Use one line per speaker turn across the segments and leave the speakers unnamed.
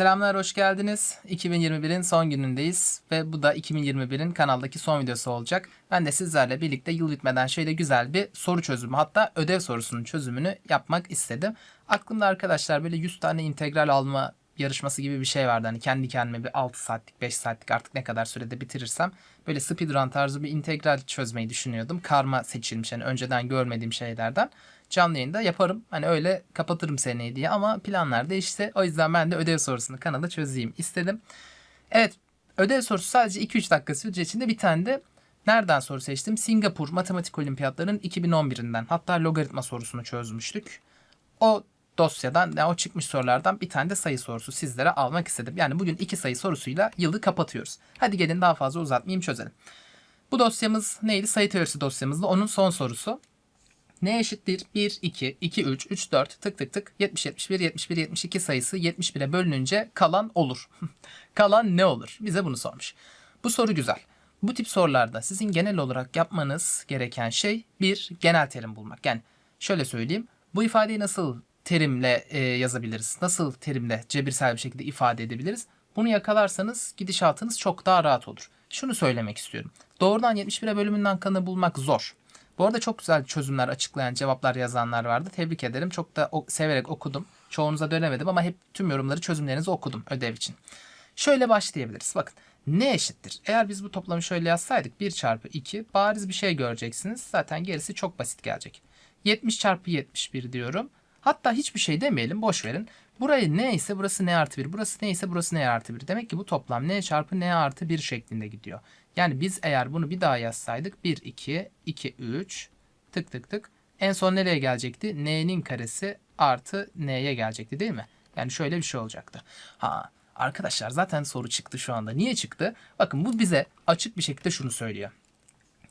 Selamlar, hoş geldiniz. 2021'in son günündeyiz ve bu da 2021'in kanaldaki son videosu olacak. Ben de sizlerle birlikte yıl bitmeden şöyle güzel bir soru çözümü hatta ödev sorusunun çözümünü yapmak istedim. Aklımda arkadaşlar böyle 100 tane integral alma yarışması gibi bir şey vardı. Hani kendi kendime bir 6 saatlik 5 saatlik artık ne kadar sürede bitirirsem böyle speedrun tarzı bir integral çözmeyi düşünüyordum. Karma seçilmiş yani önceden görmediğim şeylerden canlı yayında yaparım. Hani öyle kapatırım seneyi diye ama planlar değişti. O yüzden ben de ödev sorusunu kanalda çözeyim istedim. Evet ödev sorusu sadece 2-3 dakika süreceği için de bir tane de nereden soru seçtim? Singapur Matematik Olimpiyatlarının 2011'inden hatta logaritma sorusunu çözmüştük. O dosyadan yani o çıkmış sorulardan bir tane de sayı sorusu sizlere almak istedim. Yani bugün iki sayı sorusuyla yılı kapatıyoruz. Hadi gelin daha fazla uzatmayayım çözelim. Bu dosyamız neydi? Sayı teorisi dosyamızda onun son sorusu. Ne eşittir? 1, 2, 2, 3, 3, 4 tık tık tık 70, 71, 71, 72 sayısı 71'e bölününce kalan olur. kalan ne olur? Bize bunu sormuş. Bu soru güzel. Bu tip sorularda sizin genel olarak yapmanız gereken şey bir genel terim bulmak. Yani şöyle söyleyeyim. Bu ifadeyi nasıl terimle e, yazabiliriz? Nasıl terimle cebirsel bir şekilde ifade edebiliriz? Bunu yakalarsanız gidişatınız çok daha rahat olur. Şunu söylemek istiyorum. Doğrudan 71'e bölümünden kanı bulmak zor. Bu arada çok güzel çözümler açıklayan cevaplar yazanlar vardı. Tebrik ederim. Çok da severek okudum. Çoğunuza dönemedim ama hep tüm yorumları çözümlerinizi okudum ödev için. Şöyle başlayabiliriz. Bakın ne eşittir? Eğer biz bu toplamı şöyle yazsaydık 1 çarpı 2 bariz bir şey göreceksiniz. Zaten gerisi çok basit gelecek. 70 çarpı 71 diyorum. Hatta hiçbir şey demeyelim boş verin. Burayı ne ise burası ne artı 1. Burası ne ise burası ne artı 1. Demek ki bu toplam ne çarpı ne artı 1 şeklinde gidiyor. Yani biz eğer bunu bir daha yazsaydık 1, 2, 2, 3 tık tık tık. En son nereye gelecekti? N'nin karesi artı N'ye gelecekti değil mi? Yani şöyle bir şey olacaktı. Ha arkadaşlar zaten soru çıktı şu anda. Niye çıktı? Bakın bu bize açık bir şekilde şunu söylüyor.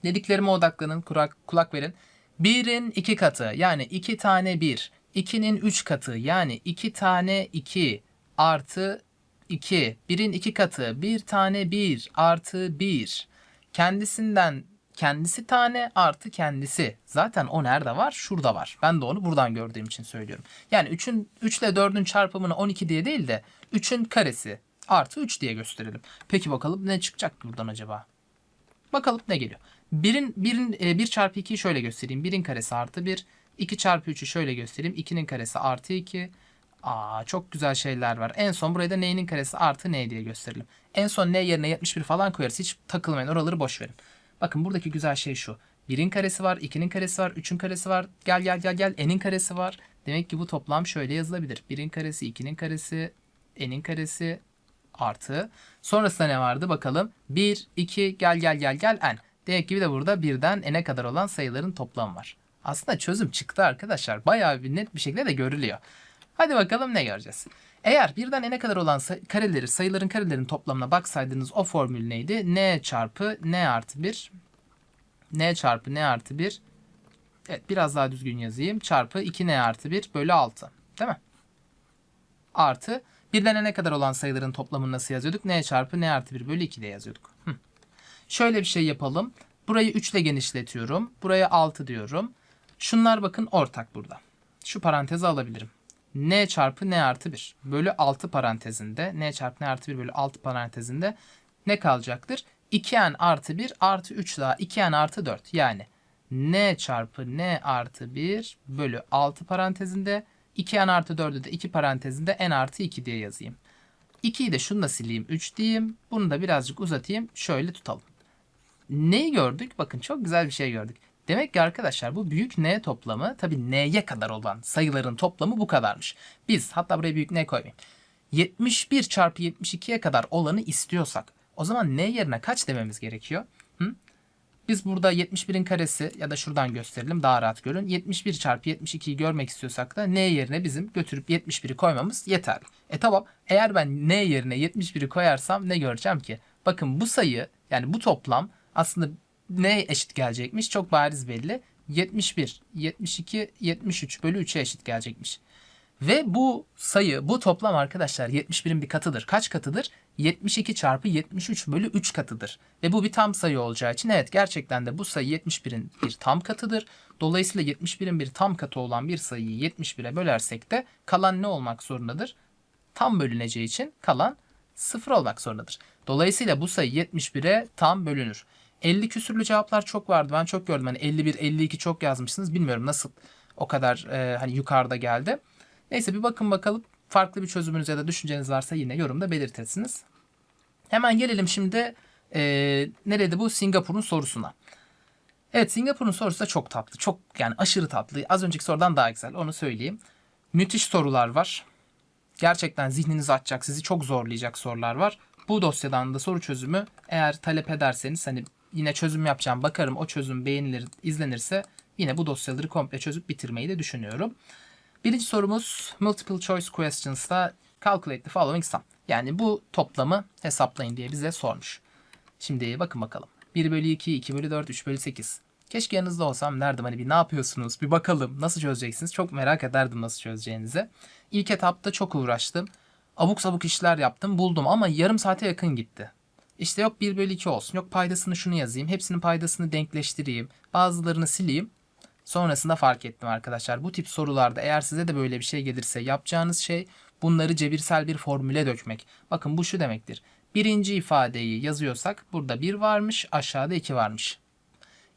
Dediklerime odaklanın, kulak, kulak verin. 1'in 2 katı yani 2 tane 1. 2'nin 3 katı yani 2 tane 2 artı 2. 1'in 2 katı 1 tane 1 artı 1. Kendisinden kendisi tane artı kendisi. Zaten o nerede var? Şurada var. Ben de onu buradan gördüğüm için söylüyorum. Yani 3'ün 3 ile 4'ün çarpımını 12 diye değil de 3'ün karesi artı 3 diye gösterelim. Peki bakalım ne çıkacak buradan acaba? Bakalım ne geliyor. 1'in 1'in 1 çarpı 2'yi şöyle göstereyim. 1'in karesi artı 1. 2 çarpı 3'ü şöyle göstereyim. 2'nin karesi artı 2. Aa çok güzel şeyler var. En son buraya da n'nin karesi artı n diye gösterelim. En son n yerine 71 falan koyarız. Hiç takılmayın. Oraları boş verin. Bakın buradaki güzel şey şu. 1'in karesi var, 2'nin karesi var, 3'ün karesi var. Gel gel gel gel n'in karesi var. Demek ki bu toplam şöyle yazılabilir. 1'in karesi, 2'nin karesi, n'in karesi artı. Sonrasında ne vardı bakalım. 1, 2, gel gel gel gel n. Demek ki bir de burada birden n'e kadar olan sayıların toplamı var. Aslında çözüm çıktı arkadaşlar. Bayağı bir net bir şekilde de görülüyor. Hadi bakalım ne göreceğiz. Eğer birden n'e kadar olan kareleri, sayıların karelerin toplamına baksaydınız o formül neydi? n çarpı n artı 1 n çarpı n artı 1 Evet biraz daha düzgün yazayım. Çarpı 2n artı 1 bölü 6. Değil mi? Artı birden n'e kadar olan sayıların toplamını nasıl yazıyorduk? n çarpı n artı 1 bölü 2 diye yazıyorduk. Hı. Şöyle bir şey yapalım. Burayı 3 ile genişletiyorum. Buraya 6 diyorum. Şunlar bakın ortak burada. Şu parantezi alabilirim. n çarpı n artı 1 bölü 6 parantezinde n çarpı n artı 1 bölü 6 parantezinde ne kalacaktır? 2n artı 1 artı 3 daha 2n artı 4 yani n çarpı n artı 1 bölü 6 parantezinde 2n artı 4'ü de 2 parantezinde n artı 2 diye yazayım. 2'yi de şunu da sileyim 3 diyeyim. Bunu da birazcık uzatayım. Şöyle tutalım. Neyi gördük? Bakın çok güzel bir şey gördük. Demek ki arkadaşlar bu büyük n toplamı tabii n'ye kadar olan sayıların toplamı bu kadarmış. Biz hatta buraya büyük n koymayayım. 71 çarpı 72'ye kadar olanı istiyorsak o zaman n yerine kaç dememiz gerekiyor? Hı? Biz burada 71'in karesi ya da şuradan gösterelim daha rahat görün. 71 çarpı 72'yi görmek istiyorsak da n yerine bizim götürüp 71'i koymamız yeterli. E tamam eğer ben n yerine 71'i koyarsam ne göreceğim ki? Bakın bu sayı yani bu toplam aslında ne eşit gelecekmiş çok bariz belli. 71, 72, 73 bölü 3'e eşit gelecekmiş. Ve bu sayı, bu toplam arkadaşlar 71'in bir katıdır. Kaç katıdır? 72 çarpı 73 bölü 3 katıdır. Ve bu bir tam sayı olacağı için evet gerçekten de bu sayı 71'in bir tam katıdır. Dolayısıyla 71'in bir tam katı olan bir sayıyı 71'e bölersek de kalan ne olmak zorundadır? tam bölüneceği için kalan 0 olmak zorundadır. Dolayısıyla bu sayı 71'e tam bölünür. 50 küsürlü cevaplar çok vardı. Ben çok gördüm. Hani 51, 52 çok yazmışsınız. Bilmiyorum nasıl o kadar e, hani yukarıda geldi. Neyse bir bakın bakalım. Farklı bir çözümünüz ya da düşünceniz varsa yine yorumda belirtirsiniz. Hemen gelelim şimdi e, nerede bu Singapur'un sorusuna. Evet Singapur'un sorusu da çok tatlı. Çok yani aşırı tatlı. Az önceki sorudan daha güzel onu söyleyeyim. Müthiş sorular var. Gerçekten zihninizi açacak, sizi çok zorlayacak sorular var. Bu dosyadan da soru çözümü eğer talep ederseniz hani yine çözüm yapacağım bakarım o çözüm beğenilir, izlenirse yine bu dosyaları komple çözüp bitirmeyi de düşünüyorum. Birinci sorumuz multiple choice questions'ta calculate the following sum. Yani bu toplamı hesaplayın diye bize sormuş. Şimdi bakın bakalım. 1 bölü 2, 2 bölü 4, 3 bölü 8. Keşke yanınızda olsam derdim hani bir ne yapıyorsunuz bir bakalım nasıl çözeceksiniz. Çok merak ederdim nasıl çözeceğinizi. İlk etapta çok uğraştım. Abuk sabuk işler yaptım buldum ama yarım saate yakın gitti. İşte yok 1 bölü 2 olsun yok paydasını şunu yazayım hepsinin paydasını denkleştireyim bazılarını sileyim. Sonrasında fark ettim arkadaşlar. Bu tip sorularda eğer size de böyle bir şey gelirse yapacağınız şey bunları cebirsel bir formüle dökmek. Bakın bu şu demektir. Birinci ifadeyi yazıyorsak burada 1 varmış aşağıda 2 varmış.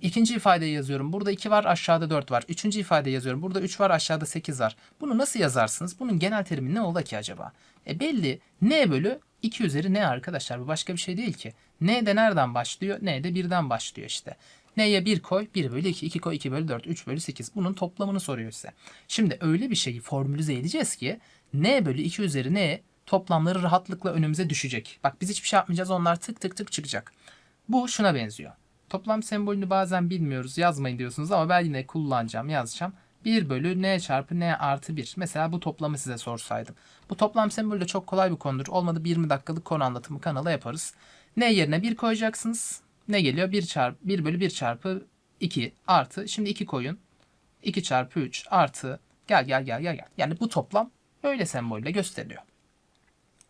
İkinci ifadeyi yazıyorum. Burada 2 var, aşağıda 4 var. Üçüncü ifadeyi yazıyorum. Burada 3 var, aşağıda 8 var. Bunu nasıl yazarsınız? Bunun genel terimi ne oldu ki acaba? E belli. N bölü 2 üzeri ne arkadaşlar? Bu başka bir şey değil ki. N de nereden başlıyor? N de 1'den başlıyor işte. N'ye 1 koy, 1 bölü 2, 2 koy, 2 bölü 4, 3 bölü 8. Bunun toplamını soruyor size. Şimdi öyle bir şeyi formülize edeceğiz ki N bölü 2 üzeri N toplamları rahatlıkla önümüze düşecek. Bak biz hiçbir şey yapmayacağız. Onlar tık tık tık çıkacak. Bu şuna benziyor. Toplam sembolünü bazen bilmiyoruz yazmayın diyorsunuz ama ben yine kullanacağım yazacağım. 1 bölü n çarpı n artı 1. Mesela bu toplamı size sorsaydım. Bu toplam sembolü de çok kolay bir konudur. Olmadı 20 dakikalık konu anlatımı kanala yaparız. n yerine 1 koyacaksınız. Ne geliyor? 1 çarpı 1 bölü 1 çarpı 2 artı. Şimdi 2 koyun. 2 çarpı 3 artı. Gel gel gel gel gel. Yani bu toplam böyle sembolle gösteriliyor.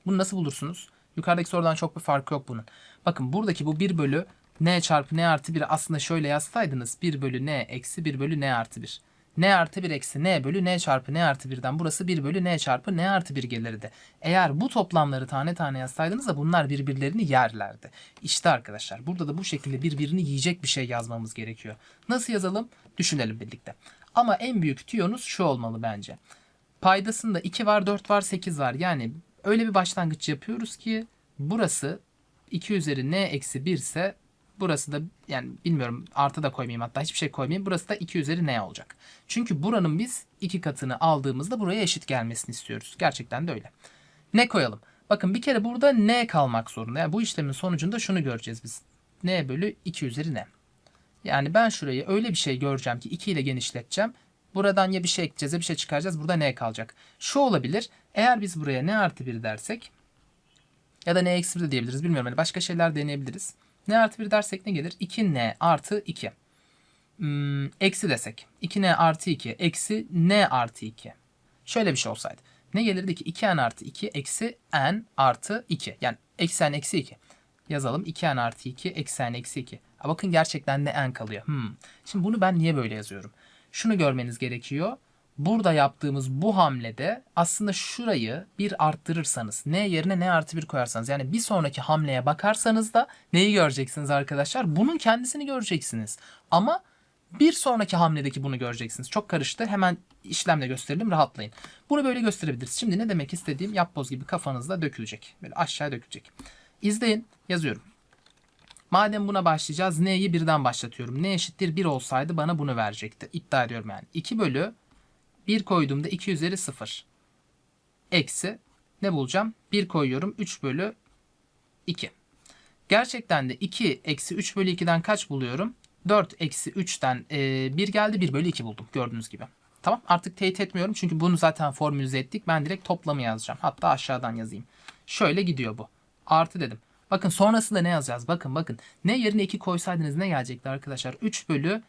Bunu nasıl bulursunuz? Yukarıdaki sorudan çok bir farkı yok bunun. Bakın buradaki bu 1 bölü n çarpı n artı 1 aslında şöyle yazsaydınız 1 bölü n eksi 1 bölü n artı 1. n artı 1 eksi n bölü n çarpı n artı 1'den burası 1 bölü n çarpı n artı 1 gelirdi. Eğer bu toplamları tane tane yazsaydınız da bunlar birbirlerini yerlerdi. İşte arkadaşlar burada da bu şekilde birbirini yiyecek bir şey yazmamız gerekiyor. Nasıl yazalım? Düşünelim birlikte. Ama en büyük tüyonuz şu olmalı bence. Paydasında 2 var, 4 var, 8 var. Yani öyle bir başlangıç yapıyoruz ki burası 2 üzeri n eksi 1 ise Burası da yani bilmiyorum artı da koymayayım hatta hiçbir şey koymayayım. Burası da 2 üzeri n olacak. Çünkü buranın biz iki katını aldığımızda buraya eşit gelmesini istiyoruz. Gerçekten de öyle. Ne koyalım? Bakın bir kere burada n kalmak zorunda. Yani bu işlemin sonucunda şunu göreceğiz biz. n bölü 2 üzeri n. Yani ben şurayı öyle bir şey göreceğim ki 2 ile genişleteceğim. Buradan ya bir şey ekleyeceğiz ya bir şey çıkaracağız. Burada n kalacak. Şu olabilir. Eğer biz buraya n artı 1 dersek ya da n eksi 1 de diyebiliriz. Bilmiyorum. Yani başka şeyler deneyebiliriz. N artı 1 dersek ne gelir? 2N artı 2. Hmm, eksi desek. 2N artı 2 eksi N artı 2. Şöyle bir şey olsaydı. Ne gelirdi ki? 2N artı 2 eksi N artı 2. Yani eksi N eksi 2. Yazalım. 2N artı 2 eksi N eksi 2. Ha bakın gerçekten de N kalıyor. Hmm. Şimdi bunu ben niye böyle yazıyorum? Şunu görmeniz gerekiyor burada yaptığımız bu hamlede aslında şurayı bir arttırırsanız n yerine n artı bir koyarsanız yani bir sonraki hamleye bakarsanız da neyi göreceksiniz arkadaşlar? Bunun kendisini göreceksiniz. Ama bir sonraki hamledeki bunu göreceksiniz. Çok karıştı. Hemen işlemle gösterelim rahatlayın. Bunu böyle gösterebiliriz. Şimdi ne demek istediğim yapboz gibi kafanızda dökülecek. Böyle aşağı dökülecek. İzleyin yazıyorum. Madem buna başlayacağız n'yi birden başlatıyorum. n eşittir 1 olsaydı bana bunu verecekti. İddia ediyorum yani. 2 bölü 1 koyduğumda 2 üzeri 0. Eksi ne bulacağım? 1 koyuyorum 3 bölü 2. Gerçekten de 2 eksi 3 bölü 2'den kaç buluyorum? 4 eksi 3'ten e, 1 geldi 1 bölü 2 buldum gördüğünüz gibi. Tamam artık teyit etmiyorum çünkü bunu zaten formülize ettik. Ben direkt toplamı yazacağım. Hatta aşağıdan yazayım. Şöyle gidiyor bu. Artı dedim. Bakın sonrasında ne yazacağız? Bakın bakın. Ne yerine 2 koysaydınız ne gelecekti arkadaşlar? 3 bölü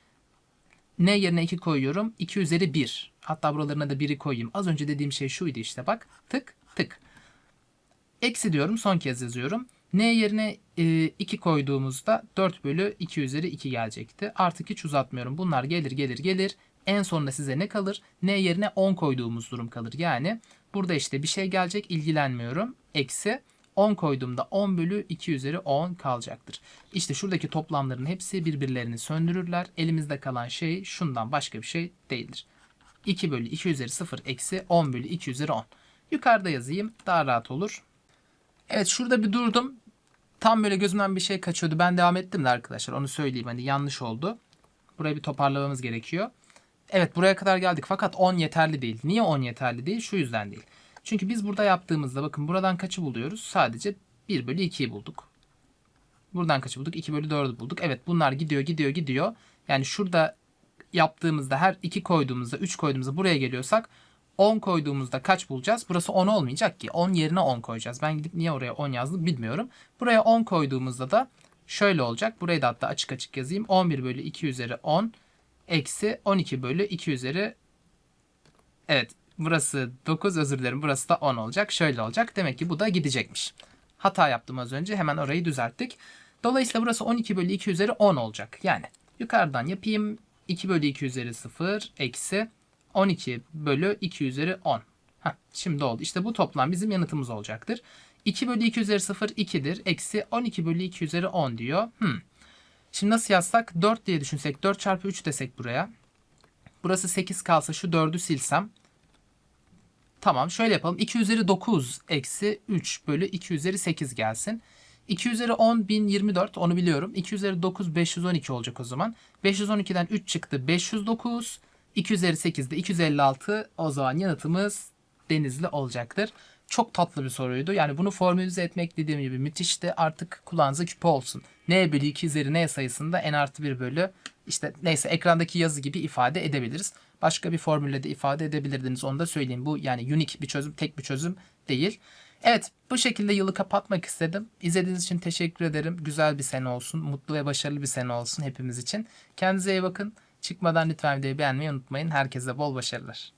n yerine 2 koyuyorum. 2 üzeri 1. Hatta buralarına da 1'i koyayım. Az önce dediğim şey şuydu işte bak. Tık tık. Eksi diyorum son kez yazıyorum. N yerine e, 2 koyduğumuzda 4 bölü 2 üzeri 2 gelecekti. Artık hiç uzatmıyorum. Bunlar gelir gelir gelir. En sonunda size ne kalır? N yerine 10 koyduğumuz durum kalır. Yani burada işte bir şey gelecek ilgilenmiyorum. Eksi 10 koyduğumda 10 bölü 2 üzeri 10 kalacaktır. İşte şuradaki toplamların hepsi birbirlerini söndürürler. Elimizde kalan şey şundan başka bir şey değildir. 2 bölü 2 üzeri 0 eksi 10 bölü 2 üzeri 10. Yukarıda yazayım daha rahat olur. Evet şurada bir durdum. Tam böyle gözümden bir şey kaçıyordu. Ben devam ettim de arkadaşlar onu söyleyeyim. Hani yanlış oldu. Burayı bir toparlamamız gerekiyor. Evet buraya kadar geldik fakat 10 yeterli değil. Niye 10 yeterli değil? Şu yüzden değil. Çünkü biz burada yaptığımızda bakın buradan kaçı buluyoruz? Sadece 1 bölü 2'yi bulduk. Buradan kaçı bulduk? 2 bölü 4'ü bulduk. Evet bunlar gidiyor gidiyor gidiyor. Yani şurada yaptığımızda her 2 koyduğumuzda 3 koyduğumuzda buraya geliyorsak 10 koyduğumuzda kaç bulacağız? Burası 10 olmayacak ki. 10 yerine 10 koyacağız. Ben gidip niye oraya 10 yazdım bilmiyorum. Buraya 10 koyduğumuzda da şöyle olacak. Burayı da hatta açık açık yazayım. 11 bölü 2 üzeri 10 eksi 12 bölü 2 üzeri Evet burası 9 özür dilerim. Burası da 10 olacak. Şöyle olacak. Demek ki bu da gidecekmiş. Hata yaptım az önce. Hemen orayı düzelttik. Dolayısıyla burası 12 bölü 2 üzeri 10 olacak. Yani yukarıdan yapayım. 2 bölü 2 üzeri 0 eksi 12 bölü 2 üzeri 10. Heh, şimdi oldu. İşte bu toplam bizim yanıtımız olacaktır. 2 bölü 2 üzeri 0 2'dir. Eksi 12 bölü 2 üzeri 10 diyor. Hmm. Şimdi nasıl yazsak? 4 diye düşünsek. 4 çarpı 3 desek buraya. Burası 8 kalsa şu 4'ü silsem. Tamam şöyle yapalım. 2 üzeri 9 eksi 3 bölü 2 üzeri 8 gelsin. 2 üzeri 10 1024 onu biliyorum. 2 üzeri 9 512 olacak o zaman. 512'den 3 çıktı 509. 2 üzeri 8 de 256 o zaman yanıtımız denizli olacaktır. Çok tatlı bir soruydu. Yani bunu formülize etmek dediğim gibi müthişti. Artık kulağınıza küpe olsun. N bölü 2 üzeri N sayısında N artı 1 bölü işte neyse ekrandaki yazı gibi ifade edebiliriz. Başka bir formülle de ifade edebilirdiniz onu da söyleyeyim. Bu yani unique bir çözüm, tek bir çözüm değil. Evet bu şekilde yılı kapatmak istedim. İzlediğiniz için teşekkür ederim. Güzel bir sene olsun. Mutlu ve başarılı bir sene olsun hepimiz için. Kendinize iyi bakın. Çıkmadan lütfen videoyu beğenmeyi unutmayın. Herkese bol başarılar.